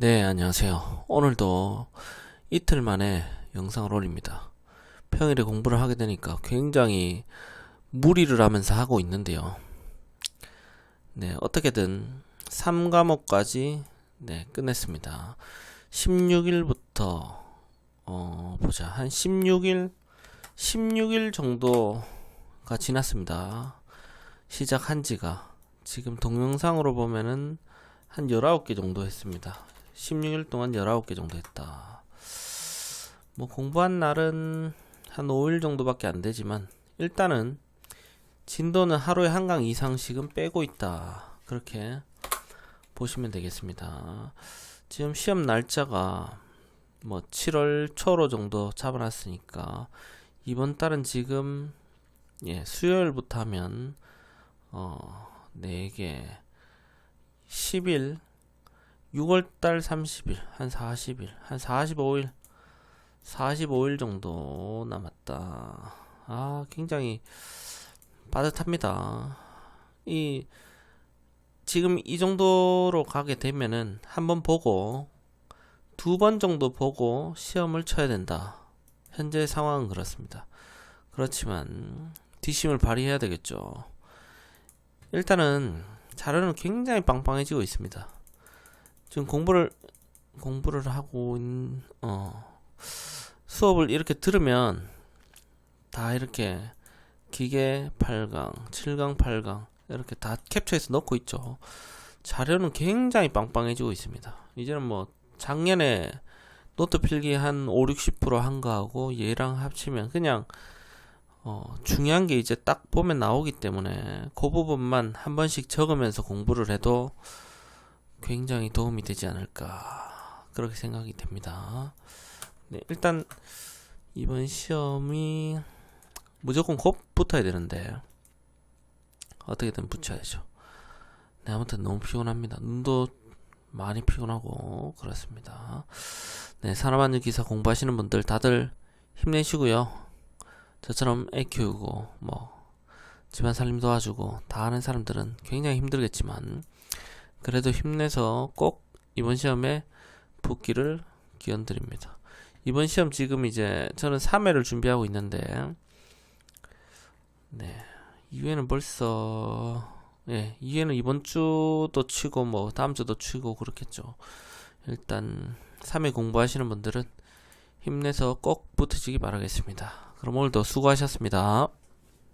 네, 안녕하세요. 오늘도 이틀 만에 영상을 올립니다. 평일에 공부를 하게 되니까 굉장히 무리를 하면서 하고 있는데요. 네, 어떻게든 3과목까지 네, 끝냈습니다. 16일부터 어, 보자. 한 16일 16일 정도가 지났습니다. 시작한 지가 지금 동영상으로 보면은 한 19개 정도 했습니다. 16일 동안 19개 정도 했다. 뭐 공부한 날은 한 5일 정도밖에 안 되지만 일단은 진도는 하루에 한강 이상씩은 빼고 있다. 그렇게 보시면 되겠습니다. 지금 시험 날짜가 뭐 7월 초로 정도 잡아놨으니까 이번 달은 지금 예, 수요일부터 하면 어 4개 10일 6월달 30일 한 40일 한 45일 45일 정도 남았다. 아 굉장히 빠듯합니다. 이 지금 이 정도로 가게 되면은 한 번 보고 두 번 정도 보고 시험을 쳐야 된다. 현재 상황은 그렇습니다. 그렇지만 뒷심을 발휘해야 되겠죠. 일단은 자료는 굉장히 빵빵해지고 있습니다 지금 공부를 공부를 하고 어 수업을 이렇게 들으면 다 이렇게 기계 8강, 7강, 8강 이렇게 다 캡처해서 넣고 있죠. 자료는 굉장히 빵빵해지고 있습니다. 이제는 뭐 작년에 노트 필기 한 5, 60%한 거하고 얘랑 합치면 그냥 어 중요한 게 이제 딱 보면 나오기 때문에 그 부분만 한 번씩 적으면서 공부를 해도 굉장히 도움이 되지 않을까 그렇게 생각이 됩니다. 네, 일단 이번 시험이 무조건 곧 붙어야 되는데 어떻게든 붙여야죠. 네, 아무튼 너무 피곤합니다. 눈도 많이 피곤하고 그렇습니다. 네, 산업안전 기사 공부하시는 분들 다들 힘내시고요. 저처럼 애 키우고 뭐 집안 살림 도와주고 다 하는 사람들은 굉장히 힘들겠지만 그래도 힘내서 꼭 이번 시험에 붙기를 기원드립니다. 이번 시험 지금 이제 저는 3회를 준비하고 있는데 네. 2회는 벌써 예, 2회는 이번 주도 치고 뭐 다음 주도 치고 그렇겠죠. 일단 3회 공부하시는 분들은 힘내서 꼭 붙으시기 바라겠습니다. 그럼 오늘도 수고하셨습니다.